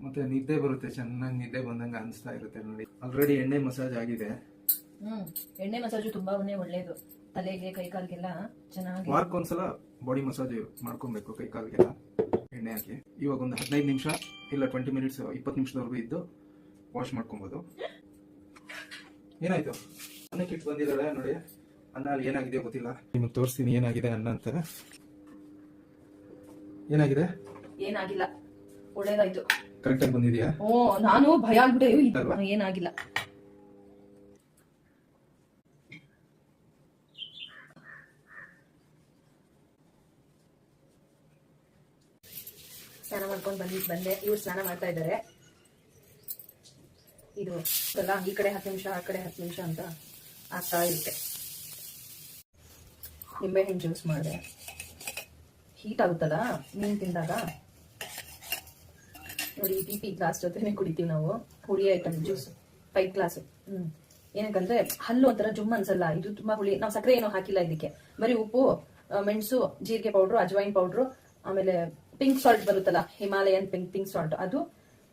ಮತ್ತೆ ನಿದ್ದೆ ಬರುತ್ತೆ ಚೆನ್ನಾಗಿ ನಿದ್ದೆ ಬಂದಂಗ ಅನಿಸ್ತಾ ಇರುತ್ತೆ ನೋಡಿ. ಆಲ್ರೆಡಿ ಎಣ್ಣೆ ಮಸಾಜ್ ಆಗಿದೆ. ಎಣ್ಣೆ ಮಸಾಜು ತುಂಬಾನೇ ಒಳ್ಳೇದು. ತಲೆಗೆ ಕೈ ಕಾಲ್ಗೆಲ್ಲ ಚೆನ್ನಾಗಿ ವಾರಕ್ಕೊಂದ್ಸಲ ಬಾಡಿ ಮಸಾಜ್ ಮಾಡ್ಕೊಬೇಕು ಕೈ ಕಾಲ್ಗೆಲ್ಲ. ಎಣ್ಣೆ ಹಾಕಿ. ಇವಾಗ ಒಂದು ಹದಿನೈದು ನಿಮಿಷ ಇಲ್ಲ ಟ್ವೆಂಟಿ ಮಿನಿಟ್ಸ್ ಇಪ್ಪತ್ತು ನಿಮಿಷದವರೆಗೂ ಇದ್ದು ವಾಶ್ ಮಾಡ್ಕೊಬೋದು. ಏನಾಯ್ತು? ಅನ್ನಕ್ಕೆ ಇಟ್ಟು ಬಂದಿದ್ದಾಳೆ ನೋಡಿ. ಅನ್ನ ಅಲ್ಲಿ ಏನಾಗಿದೆ ಗೊತ್ತಿಲ್ಲ. ನಿಮಗೆ ತೋರಿಸ್ತೀನಿ ಏನಾಗಿದೆ ಅನ್ನ ಅಂತ. ಏನಾಗಿದೆ? ಏನಾಗಿಲ್ಲ. ಒಳ್ಳೇದಾಯ್ತು. ಕರೆಕ್ಟ್ ಆಗಿ ಬಂದಿದ್ಯಾ? ಓ ನಾನು ಭಯ ಆಗ್ಬಿಟ್ಟೆ. ಅಯ್ಯೋ, ಇದು ಅಲ್ವಾ? ಏನಾಗಿಲ್ಲ. ಸ್ನಾನ ಮಾಡ್ಕೊಂಡು ಬಂದಿದ್ ಬಂದೆ. ಇವ್ರು ಸ್ನಾನ ಮಾಡ್ತಾ ಇದ್ದಾರೆ. ಇದು ಅಲ್ಲ ಈ ಕಡೆ ಹತ್ತು ನಿಮಿಷ ಆ ಕಡೆ ಹತ್ತು ನಿಮಿಷ ಅಂತ ಆಗ್ತಾ ಇರುತ್ತೆ. ನಿಂಬೆ ಹಣ್ಣು ಜ್ಯೂಸ್ ಮಾಡಿದೆ. ಹೀಟ್ ಆಗುತ್ತಲ್ಲ, ಮೀನು ತಿಂದಾಗ? ನೋಡಿ ಪಿ ಪಿ ಗ್ಲಾಸ್ ಜೊತೆನೆ ಕುಡಿತೀವಿ ನಾವು. ಹುಳಿ ಐಟಮ್ ಜ್ಯೂಸ್ ಫೈವ್ ಗ್ಲಾಸ್ ಹ್ಮ್. ಏನಕ್ಕಂದ್ರೆ, ಹಲ್ಲು ಒಂಥರ ಜುಮ್ ಅನ್ಸಲ್ಲ. ಇದು ತುಂಬಾ ಹುಳಿ. ನಾವು ಸಕ್ಕರೆ ಏನೋ ಹಾಕಿಲ್ಲ ಇದಕ್ಕೆ ಬರೀ ಉಪ್ಪು ಮೆಣಸು, ಜೀರಿಗೆ ಪೌಡ್ರು ಅಜ್ವೈನ್ ಪೌಡ್ರು ಆಮೇಲೆ ಪಿಂಕ್ ಸಾಲ್ಟ್ ಬರುತ್ತಲ್ಲ ಹಿಮಾಲಯನ್ ಪಿಂಕ್ ಪಿಂಕ್ ಸಾಲ್ಟ್ ಅದು,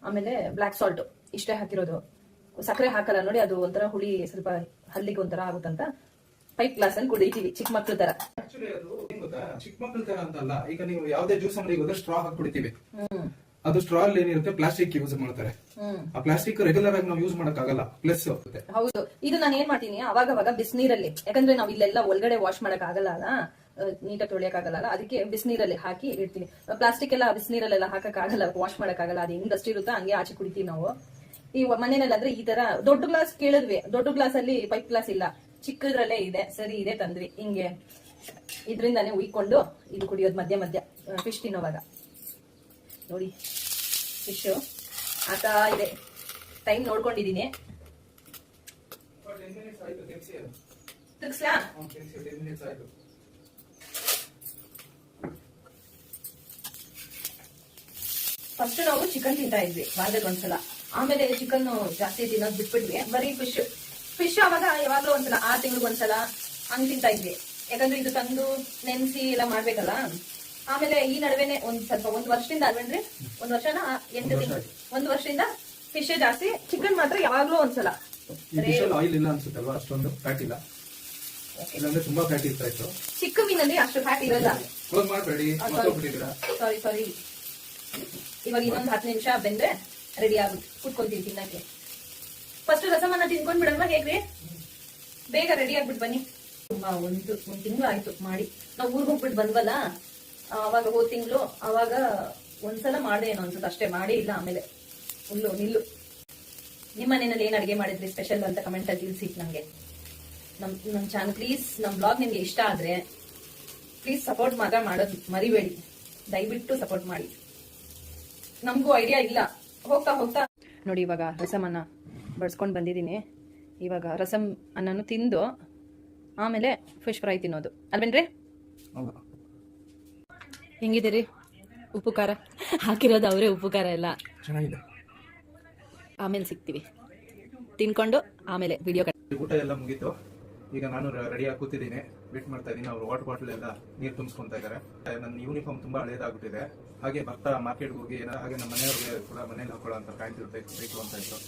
ಆಮೇಲೆ ಬ್ಲಾಕ್ ಸಾಲ್ಟ್ ಇಷ್ಟೇ ಹಾಕಿರೋದು. ಸಕ್ಕರೆ ಹಾಕಲ್ಲ. ನೋಡಿ, ಅದು ಒಂಥರ ಹುಳಿ ಸ್ವಲ್ಪ ಹಲ್ಲಿಗೆ ಒಂಥರ ಆಗುತ್ತಂತ. ಫೈವ್ ಗ್ಲಾಸ್ ಅಲ್ಲಿ ಕುಡಿತೀವಿ ಚಿಕ್ಕ ಮಕ್ಳ ತರ. ಆಕ್ಚುಲಿ ಅದು ಏನ್ ಗೊತ್ತಾ? ಚಿಕ್ಕ ಮಕ್ಕಳ ತರ ಅಂತಲ್ಲ ಈಗ ನೀವು ಯಾವ್ದೇ ಜ್ಯೂಸ್ ಅಂಗಡಿಗೆ ಹೋದ್ರೆ ಸ್ಟ್ರಾ ಹಾಕಿ ಕುಡಿತೀವಿ ಅದು ಸ್ಟ್ರಾ ಅಲ್ಲಿ ಏನಿರುತ್ತೆ ಪ್ಲಾಸ್ಟಿಕ್ ಯೂಸ್ ಮಾಡ್ತಾರೆ. ಆ ಪ್ಲಾಸ್ಟಿಕ್ ರೆಗ್ಯುಲರ್ ಆಗಿ ನಾವು ಯೂಸ್ ಮಾಡಕ್ಕಾಗಲ್ಲ ಪ್ಲಸ್ ಆಗುತ್ತೆ ಹೌದು. ಇದು ನಾನು ಏನ್ ಮಾಡ್ತೀನಿ ಅವಾಗ ಅವಾಗ ಬಿಸಿನೀರಲ್ಲಿ ಯಾಕಂದ್ರೆ ನಾವು ಇಲ್ಲೆಲ್ಲ ಒಳಗಡೆ ವಾಶ್ ಮಾಡಕ್ ಆಗಲ್ಲ ಅಲ್ಲ ನೀಟಾಗಿ ತೊಳಿಯಕ್ಕಾಗಲ್ಲ ಅದಕ್ಕೆ ಬಿಸಿನೀರಲ್ಲಿ ಹಾಕಿ ಇಡ್ತೀನಿ. ಪ್ಲಾಸ್ಟಿಕ್ ಎಲ್ಲ ಬಿಸಿನೀರಲ್ಲೆಲ್ಲ ಹಾಕಕ್ ಆಗಲ್ಲ ವಾಶ್ ಮಾಡಕ್ ಆಗಲ್ಲ ಅದು ಹೆಂಗ್ ಡಸ್ಟ್ ಇರುತ್ತೋ ಹಂಗೆ ಆಚೆ ಕುಡಿತೀವಿ ನಾವು. ಈ ಮನೆಯಲ್ಲಿ ಅಂದ್ರೆ ಈ ತರ ದೊಡ್ಡ ಗ್ಲಾಸ್ ಕೇಳಿದ್ವಿ. ದೊಡ್ಡ ಗ್ಲಾಸ್ ಅಲ್ಲಿ ಪೈಪ್ ಗ್ಲಾಸ್ ಇಲ್ಲ. ಚಿಕ್ಕದ್ರಲ್ಲೇ ಇದೆ, ಸರಿ ಇದೆ, ತಂದ್ವಿ. ಹಿಂಗೆ ಇದರಿಂದಾನೇ ಉಯ್ಕೊಂಡು ಇದು ಕುಡಿಯೋದು ಮಧ್ಯ ಮಧ್ಯ ಫಿಶ್ ತಿನ್ನೋವಾಗ. ನೋಡಿ ಫಿಶ್ ಆತ ಇದೆ. ಟೈಮ್ ನೋಡ್ಕೊಂಡಿದ್ದೀನಿ ಫಸ್ಟ್ ನಾವು ಚಿಕನ್ ತಿಂತಾ ಇದ್ವಿ ವಾರದಲ್ಲಿ ಒಂದ್ಸಲ ಆಮೇಲೆ ಚಿಕನ್ ಜಾಸ್ತಿ ತಿನ್ನೋದು ಬಿಟ್ಬಿಟ್ವಿ, ಬರೀ ಫಿಶ್ ಫಿಶ್ ಆವಾಗ ಯಾವಾಗ್ಲೂ ಒಂದ್ಸಲ ಆ ತಿಂಗಳಿಗೆ ಒಂದ್ಸಲ ಹಂಗ್ ತಿಂತಾ ಇದ್ವಿ. ಯಾಕಂದ್ರೆ ಇದು ತಂದು ನೆನ್ಸಿ ಎಲ್ಲ ಮಾಡ್ಬೇಕಲ್ಲ? ಆಮೇಲೆ ಈ ನಡುವೆನೆ ಒಂದ್ ಸ್ವಲ್ಪ ಒಂದ್ ವರ್ಷದಿಂದ ಅಲ್ವೇನ್ರಿ? ಒಂದ್ ವರ್ಷನ ಎಂಟು ತಿಂಗಳು. ಒಂದ್ ವರ್ಷದಿಂದ ಫಿಶ್ ಜಾಸ್ತಿ ಚಿಕನ್ ಮಾತ್ರ ಯಾವಾಗ್ಲೂ ಒಂದ್ಸಲ. ಆಯಿಲ್ ಇಲ್ಲ ಅನ್ಸುತ್ತಲ್ವಾ? ಅಷ್ಟೊಂದು ಫ್ಯಾಟ್ ಇಲ್ಲ. ಇಲ್ಲಾಂದ್ರೆ ತುಂಬಾ ಫ್ಯಾಟ್ ಇರ್ತಾ ಇತ್ತು. ಚಿಕ್ಕ ಮೀನಲ್ಲಿ ಅಷ್ಟು ಫ್ಯಾಟ್ ಇರಲ್ಲ. ಕ್ಲೋಸ್ ಮಾಡಬೇಡಿ. ಸಾರಿ ಸಾರಿ ಇವಾಗ ಇನ್ನೊಂದು ಹತ್ತು ನಿಮಿಷ ಬೆಂದ್ರೆ ರೆಡಿ ಆಗುತ್ತೆ. ಕುತ್ಕೊಂತೀವಿ ತಿನ್ನಕ್ಕೆ. ಫಸ್ಟ್ ರಸಮನ್ನ ತಿನ್ಕೊಂಡ್ ಬಿಡಲ್ವಾ ಹೇಗ್ರಿ? ಬೇಗ ರೆಡಿ ಆಗ್ಬಿಟ್ಟು ಬನ್ನಿ. ತುಂಬಾ ಒಂದು, ಒಂದ್ ತಿಂಗಳು ಆಯ್ತು ಮಾಡಿ. ನಾವು ಊರ್ಗ್ ಹೋಗ್ಬಿಟ್ಟು ಬಂದ್ವಲ್ಲ ಅವಾಗ ಹೋದ್ ತಿಂಗಳು ಅವಾಗ ಒಂದ್ಸಲ ಮಾಡಿದೆ ಏನೋ ಅನ್ಸುತ್ತೆ, ಅಷ್ಟೇ ಮಾಡಿ ಇಲ್ಲ ಆಮೇಲೆ. ಫುಲ್ಲು ನಿಲ್ಲು. ನಿಮ್ಮ ಮನೆಯಲ್ಲಿ ಏನ್ ಅಡಿಗೆ ಮಾಡಿದ್ರಿ ಸ್ಪೆಷಲ್ ಅಂತ ಕಮೆಂಟ್ ಅಲ್ಲಿ ತಿಳಿಸಿ ನಂಗೆ. ನಮ್ ನಮ್ ಚಾನಲ್ ಪ್ಲೀಸ್ ನಮ್ ಬ್ಲಾಗ್ ನಿಮ್ಗೆ ಇಷ್ಟ ಆದ್ರೆ ಪ್ಲೀಸ್ ಸಪೋರ್ಟ್ ಮಾತ್ರ ಮಾಡೋದು ಮರಿಬೇಡಿ. ದಯವಿಟ್ಟು ಸಪೋರ್ಟ್ ಮಾಡಿ. ನಮಗೂ ಐಡಿಯಾ ಇಲ್ಲ. ಹೋಗ್ತಾ ಹೋಗ್ತಾ. ನೋಡಿ ಇವಾಗ ರಸಮ್ ಅನ್ನ ಬಡ್ಸ್ಕೊಂಡು ಬಂದಿದ್ದೀನಿ. ಇವಾಗ ರಸಮ್ ಅನ್ನನು ತಿಂದು ಆಮೇಲೆ ಫಿಶ್ ಫ್ರೈ ತಿನ್ನೋದು. ಅಲ್ವೇನ್ರಿ? ಹೆಂಗಿದ್ದೀರಿ? ಉಪ್ಪು ಖಾರ? ಹಾಕಿರೋದು ಅವರೇ ಉಪ್ಪು ಖಾರ ಎಲ್ಲ. ಚೆನ್ನಾಗಿದೆ. ಆಮೇಲೆ ಸಿಗ್ತೀವಿ. ತಿನ್ಕೊಂಡು ಆಮೇಲೆ ವಿಡಿಯೋ ಊಟ ಎಲ್ಲ ಮುಗೀತು. ಈಗ ನಾನು ರೆಡಿ ಆಗಿ ಕೂತಿದ್ದೀನಿ. ವೇಟ್ ಮಾಡ್ತಾ ಇದ್ದೀನಿ. ಅವ್ರು ವಾಟರ್ ಬಾಟಲ್ ಎಲ್ಲ ನೀರು ತುಂಬಿಸ್ಕೊತಾ ಇದ್ದಾರೆ. ನನ್ನ ಯೂನಿಫಾರ್ಮ್ ತುಂಬಾ ಹಳೇದಾಗ್ಬಿಟ್ಟಿದೆ. ಹಾಗೆ ಬರ್ತಾ ಮಾರ್ಕೆಟ್ಗೆ ಹೋಗಿ ಹಾಗೆ ನಮ್ಮ ಮನೆಯವ್ರಿಗೆ ಕೂಡ ಮನೇಲಿ ಹಾಕೊಳ್ಳೋ ಅಂತ ಇರಬೇಕು ಬೇಕು ಅಂತ ಇತ್ತು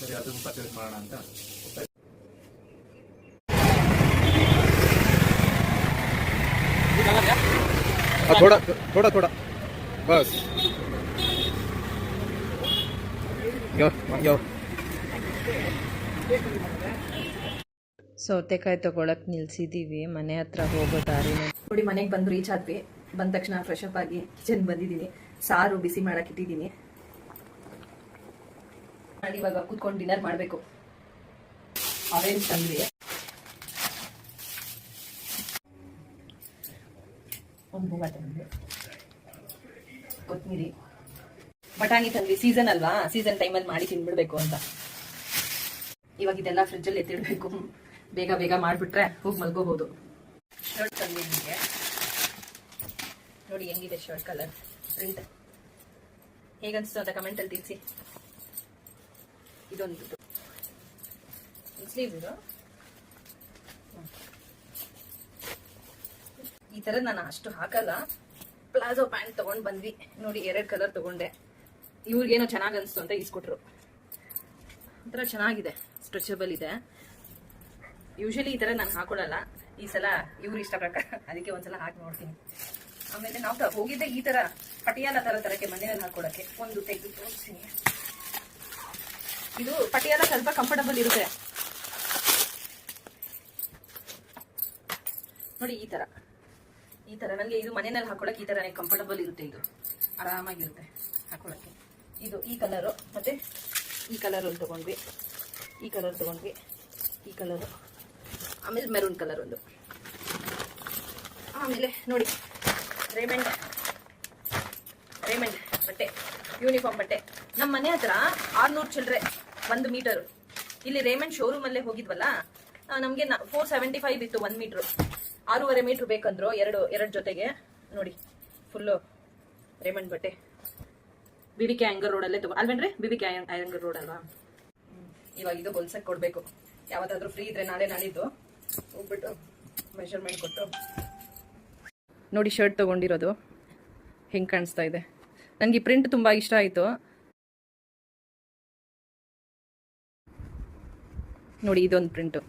ಸರಿ ಅದನ್ನು ಪರ್ಚೇಸ್ ಮಾಡೋಣ ಅಂತ ಹೋಗ್ತಾ ಇದ್ದೀನಿ. हाँ, थोड़ा थोड़ा थोड़ा बस यो यो ಸೌತೆಕಾಯಿ ತಗೊಳಕ್ ನಿಲ್ಸಿದೀವಿ ಮನೆ ಹತ್ರ ಹೋಗೋ ದಾರಿನೇ ನೋಡಿ ಮನೆಗೆ ಬಂದು ರೀಚ್ ಆದ್ವಿ ಬಂದ ತಕ್ಷಣ ಫ್ರೆಶ್ ಅಪ್ ಆಗಿ ಕಿಚನ್ ಬಂದಿದ್ದೀನಿ ಸಾರು ಬಿಸಿ ಮಾಡಕ್ ಇಟ್ಟಿದ್ದೀನಿ ಮಾಡಿ ಇವಾಗ ಕೂತ್ಕೊಂಡು ಡಿನ್ನರ್ ಮಾಡಬೇಕು. ಆರೆಂಜ್ ತಂದ್ವಿ. ಒಂದು ಬಟಾಣಿ ತಂದ್ವಿ. ಸೀಸನ್ ಅಲ್ವಾ? ಸೀಸನ್ ಟೈಮಲ್ಲಿ ಮಾಡಿ ತಿನ್ಬಿಡ್ಬೇಕು ಅಂತ. ಇವಾಗ ಇದೆಲ್ಲ ಫ್ರಿಡ್ಜಲ್ಲಿ ಎತ್ತಿಡ್ಬೇಕು. ಬೇಗ ಬೇಗ ಮಾಡಿಬಿಟ್ರೆ ಹೋಗಿ ಮಲ್ಕೋಬಹುದು ಶರ್ಟ್ ತಂದಿ ನಿಮಗೆ. ನೋಡಿ ಹೆಂಗಿದೆ ಶರ್ಟ್ ಕಲರ್ ಪ್ರಿಂಟ್ ಹೇಗನ್ಸ್ತು ಅಂತ ಕಮೆಂಟಲ್ಲಿ ತಿಳಿಸಿ. ಇದೊಂದು. ಸ್ಲೀವ್ ಇದು. ಈ ತರ ನಾನು ಅಷ್ಟು ಹಾಕಲ್ಲ. ಪ್ಲಾಜೋ ಪ್ಯಾಂಟ್ ತಗೊಂಡ್ ಬಂದ್ವಿ. ನೋಡಿ, ಎರಡು ಕಲರ್ ತಗೊಂಡೆ. ಇವ್ರಿಗೇನೋ ಚೆನ್ನಾಗಿ ಅನ್ಸ್ತು ಅಂತ ಇಸ್ಕೊಟ್ರು ಒಂಥರ ಚೆನ್ನಾಗಿದೆ. ಸ್ಟ್ರೆಚಬಲ್ ಇದೆ. ಯೂಶಲಿ ಈ ತರ ನಾನು ಹಾಕೊಳಲ್ಲ. ಈ ಸಲ ಇವ್ರು ಇಷ್ಟ ಪ್ರಕಾರ. ಅದಕ್ಕೆ ಒಂದ್ಸಲ ಹಾಕಿ ನೋಡ್ತೀನಿ. ಆಮೇಲೆ ನಾವು ಹೋಗಿದ್ದೆ ಈ ತರ, ಪಟಿಯಾಲ ತರ ತರಕ್ಕೆ ಮನೆಯಲ್ಲಿ ಹಾಕೊಳಕ್ಕೆ. ಒಂದು ತೆಗೆದು ತೋರಿಸ್ತೀನಿ. ಇದು ಪಟಿಯಾಲ ಸ್ವಲ್ಪ ಕಂಫರ್ಟಬಲ್ ಇರುತ್ತೆ. ನೋಡಿ, ಈ ತರ. ಈ ತರ. ನನಗೆ ಇದು ಮನೆಯಲ್ಲಿ ಹಾಕೊಳಕ್ಕೆ ಈ ತರನೇ ಕಂಫರ್ಟಬಲ್ ಇರುತ್ತೆ ಇದು. ಆರಾಮಾಗಿರುತ್ತೆ ಹಾಕೊಳಕ್ಕೆ ಇದು ಈ ಕಲರು ಮತ್ತೆ ಈ ಕಲರ್ ಒಂದು ತಗೊಂಡ್ವಿ. ಈ ಕಲರ್ ತಗೊಂಡ್ವಿ. ಈ ಕಲರು ಆಮೇಲೆ ಮೆರೂನ್ ಕಲರ್ ಒಂದು. ಆಮೇಲೆ ನೋಡಿ ರೇಮಂಡ್ ರೇಮಂಡ್ ಬಟ್ಟೆ. ಯೂನಿಫಾರ್ಮ್ ಬಟ್ಟೆ. ನಮ್ಮ ಮನೆ ಹತ್ರ ಆರ್ನೂರು ಚಿಲ್ಲರೆ ಒಂದು ಮೀಟರ್. ಇಲ್ಲಿ ರೇಮಂಡ್ ಶೋರೂಮ್ ಅಲ್ಲೇ ಹೋಗಿದ್ವಲ್ಲ? ನಮಗೆ ಫೋರ್ ಸೆವೆಂಟಿ ಫೈವ್ ಇತ್ತು ಒಂದ್ ಮೀಟರ್. ಆರೂವರೆ ಮೀಟರ್ ಬೇಕಂದ್ರು ಎರಡು ಎರಡು ಜೊತೆಗೆ. ನೋಡಿ ಫುಲ್ಲು ರೇಮಂಡ್ ಬಟ್ಟೆ. ಬಿ ಬಿ ಕೆ ಅಲ್ಲೇ ರೋಡಲ್ಲೇ ತಗೋ ಅಲ್ವೇನ್ರಿ? ಬಿ ಬಿ ಕೆ ರೋಡ್ ಅಲ್ವಾ. ಇವಾಗ ಇದು ಹೊಲ್ಸಕ್ ಕೊಡ್ಬೇಕು. ಯಾವತ್ತಾದ್ರೂ ಫ್ರೀ ಇದ್ರೆ ನಾಳೆ ನಾಳಿದ್ದು. ಹೋಗ್ಬಿಟ್ಟು ಮೆಷರ್ಮೆಂಟ್ ಕೊಟ್ಟು. ನೋಡಿ ಶರ್ಟ್ ತಗೊಂಡಿರೋದು. ಹೆಂಗ್ ಕಾಣಿಸ್ತಾ ಇದೆ. ನನಗೆ ಈ ಪ್ರಿಂಟ್ ತುಂಬಾ ಇಷ್ಟ ಆಯ್ತು. ನೋಡಿ ಇದೊಂದು ಪ್ರಿಂಟು